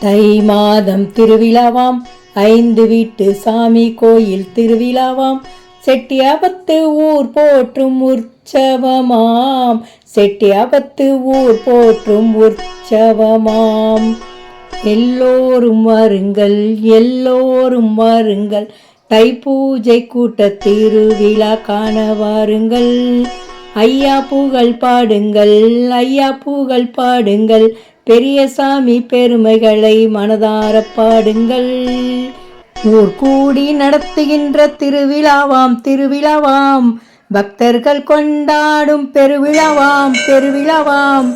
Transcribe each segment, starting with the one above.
தை மாதம் திருவிழாவாம். ஐந்து வீட்டு சாமி கோயில் திருவிழாவாம். செட்டியாபத்து ஊர் போற்றும் உற்சவமாம். செட்டியாபத்து ஊர் போற்றும் உற்சவமாம். எல்லோரும் வாருங்கள் எல்லோரும் வாருங்கள். பூஜை கூட்ட திருவிழா காண வாருங்கள். ஐயா பூகள் பாடுங்கள் ஐயா பூகள் பாடுங்கள். பெரியசாமி பெருமைகளை மனதார பாடுங்கள். ஊர் கூடி நடத்துகின்ற திருவிழாவாம் திருவிழாவாம். பக்தர்கள் கொண்டாடும் பெருவிழாவாம் பெருவிழாவாம்.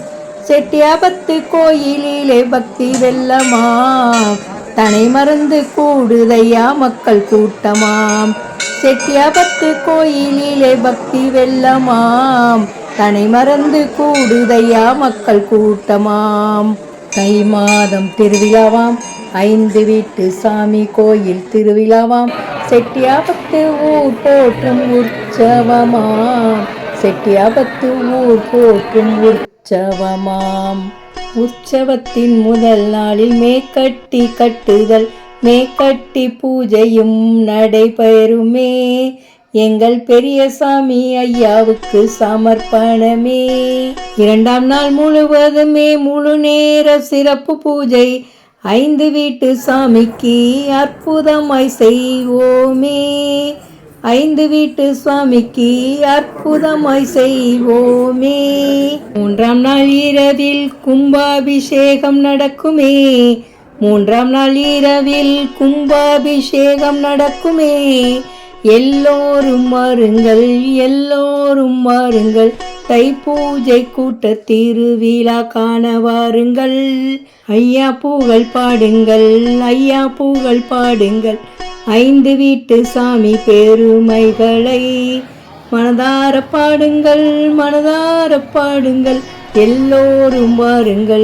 செட்டியாபத்து கோயிலிலே பக்தி வெல்லமாம். தனை மறந்து கூடுதையா மக்கள் கூட்டமாம். செட்டியாபத்து கோயிலிலே பக்தி வெல்லமாம். தனை மறந்து கூடுதையா மக்கள் கூட்டமாம். தை மாதம் திருவிழாவாம். ஐந்து வீட்டு சாமி கோயில் திருவிழாவாம். செட்டியாபத்து ஊர் போற்றும் உற்சவமாம். செட்டியாபத்து ஊர் போற்றும் உற்சவமாம். உற்சவத்தின் முதல் நாளில் மேக்கட்டி கட்டுதல். மேக்கட்டி பூஜையும் நடைபெறுமே. எங்கள் பெரியசாமி ஐயாவுக்கு சமர்ப்பணமே. இரண்டாம் நாள் முழுவதுமே முழு நேர சிறப்பு பூஜை ஐந்து வீட்டு சாமிக்கு அற்புதமாய் செய்வோமே. ஐந்து வீட்டு சுவாமிக்கு அற்புதமாய் செய்வோமே. மூன்றாம் நாள் இரவில் கும்பாபிஷேகம் நடக்குமே. மூன்றாம் நாள் இரவில் கும்பாபிஷேகம் நடக்குமே. எல்லோரும் வாருங்கள் எல்லோரும் வாருங்கள். தைப்பூஜை கூட்ட திருவிழா காண வாருங்கள். ஐயா பூகள் பாடுங்கள் ஐயா பூகள் பாடுங்கள். ஐந்து வீட்டு சாமி பெருமைகளை மனதார பாடுங்கள் மனதார பாடுங்கள். எல்லோரும் வாருங்கள்.